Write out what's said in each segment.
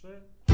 Sure.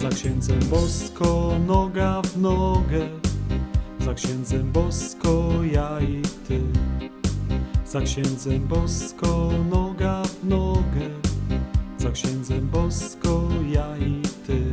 Za księdzem bosko, noga w nogę, za księdzem bosko, ja i ty. Za księdzem bosko, noga w nogę, za księdzem bosko, ja i ty.